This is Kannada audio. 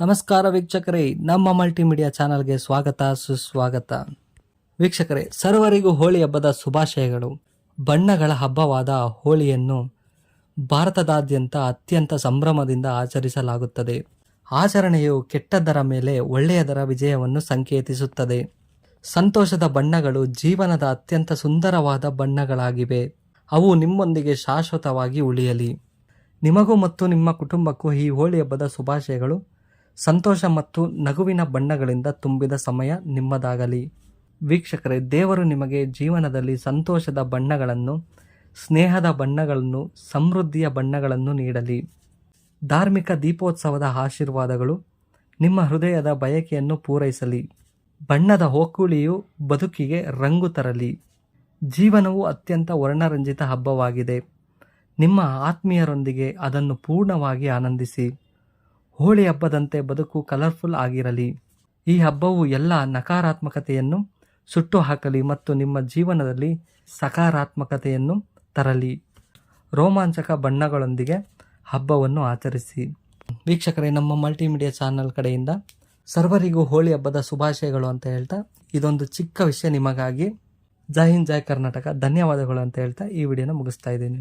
ನಮಸ್ಕಾರ ವೀಕ್ಷಕರೇ, ನಮ್ಮ ಮಲ್ಟಿಮೀಡಿಯಾ ಚಾನಲ್ಗೆ ಸ್ವಾಗತ, ಸುಸ್ವಾಗತ. ವೀಕ್ಷಕರೇ, ಸರ್ವರಿಗೂ ಹೋಳಿ ಹಬ್ಬದ ಶುಭಾಶಯಗಳು. ಬಣ್ಣಗಳ ಹಬ್ಬವಾದ ಹೋಳಿಯನ್ನು ಭಾರತದಾದ್ಯಂತ ಅತ್ಯಂತ ಸಂಭ್ರಮದಿಂದ ಆಚರಿಸಲಾಗುತ್ತದೆ. ಆಚರಣೆಯು ಕೆಟ್ಟದರ ಮೇಲೆ ಒಳ್ಳೆಯದರ ವಿಜಯವನ್ನು ಸಂಕೇತಿಸುತ್ತದೆ. ಸಂತೋಷದ ಬಣ್ಣಗಳು ಜೀವನದ ಅತ್ಯಂತ ಸುಂದರವಾದ ಬಣ್ಣಗಳಾಗಿವೆ. ಅವು ನಿಮ್ಮೊಂದಿಗೆ ಶಾಶ್ವತವಾಗಿ ಉಳಿಯಲಿ. ನಿಮಗೂ ಮತ್ತು ನಿಮ್ಮ ಕುಟುಂಬಕ್ಕೂ ಈ ಹೋಳಿ ಹಬ್ಬದ ಶುಭಾಶಯಗಳು ಸಂತೋಷ ಮತ್ತು ನಗುವಿನ ಬಣ್ಣಗಳಿಂದ ತುಂಬಿದ ಸಮಯ ನಿಮ್ಮದಾಗಲಿ. ವೀಕ್ಷಕರೇ, ದೇವರು ನಿಮಗೆ ಜೀವನದಲ್ಲಿ ಸಂತೋಷದ ಬಣ್ಣಗಳನ್ನು, ಸ್ನೇಹದ ಬಣ್ಣಗಳನ್ನು, ಸಮೃದ್ಧಿಯ ಬಣ್ಣಗಳನ್ನು ನೀಡಲಿ. ಧಾರ್ಮಿಕ ದೀಪೋತ್ಸವದ ಆಶೀರ್ವಾದಗಳು ನಿಮ್ಮ ಹೃದಯದ ಬಯಕೆಯನ್ನು ಪೂರೈಸಲಿ. ಬಣ್ಣದ ಹೋಕುಳಿಯು ಬದುಕಿಗೆ ರಂಗು ತರಲಿ. ಜೀವನವು ಅತ್ಯಂತ ವರ್ಣರಂಜಿತ ಹಬ್ಬವಾಗಿದೆ. ನಿಮ್ಮ ಆತ್ಮೀಯರೊಂದಿಗೆ ಅದನ್ನು ಪೂರ್ಣವಾಗಿ ಆನಂದಿಸಿ. ಹೋಳಿ ಹಬ್ಬದಂತೆ ಬದುಕು ಕಲರ್ಫುಲ್ ಆಗಿರಲಿ. ಈ ಹಬ್ಬವು ಎಲ್ಲ ನಕಾರಾತ್ಮಕತೆಯನ್ನು ಸುಟ್ಟು ಹಾಕಲಿ ಮತ್ತು ನಿಮ್ಮ ಜೀವನದಲ್ಲಿ ಸಕಾರಾತ್ಮಕತೆಯನ್ನು ತರಲಿ. ರೋಮಾಂಚಕ ಬಣ್ಣಗಳೊಂದಿಗೆ ಹಬ್ಬವನ್ನು ಆಚರಿಸಿ. ವೀಕ್ಷಕರೇ, ನಮ್ಮ ಮಲ್ಟಿಮೀಡಿಯಾ ಚಾನಲ್ ಕಡೆಯಿಂದ ಸರ್ವರಿಗೂ ಹೋಳಿ ಹಬ್ಬದ ಶುಭಾಶಯಗಳು ಅಂತ ಹೇಳ್ತಾ, ಇದೊಂದು ಚಿಕ್ಕ ವಿಷಯ ನಿಮಗಾಗಿ. ಜೈ ಹಿಂದ್, ಜೈ ಕರ್ನಾಟಕ. ಧನ್ಯವಾದಗಳು ಅಂತ ಹೇಳ್ತಾ ಈ ವಿಡಿಯೋನ ಮುಗಿಸ್ತಾ ಇದ್ದೀನಿ.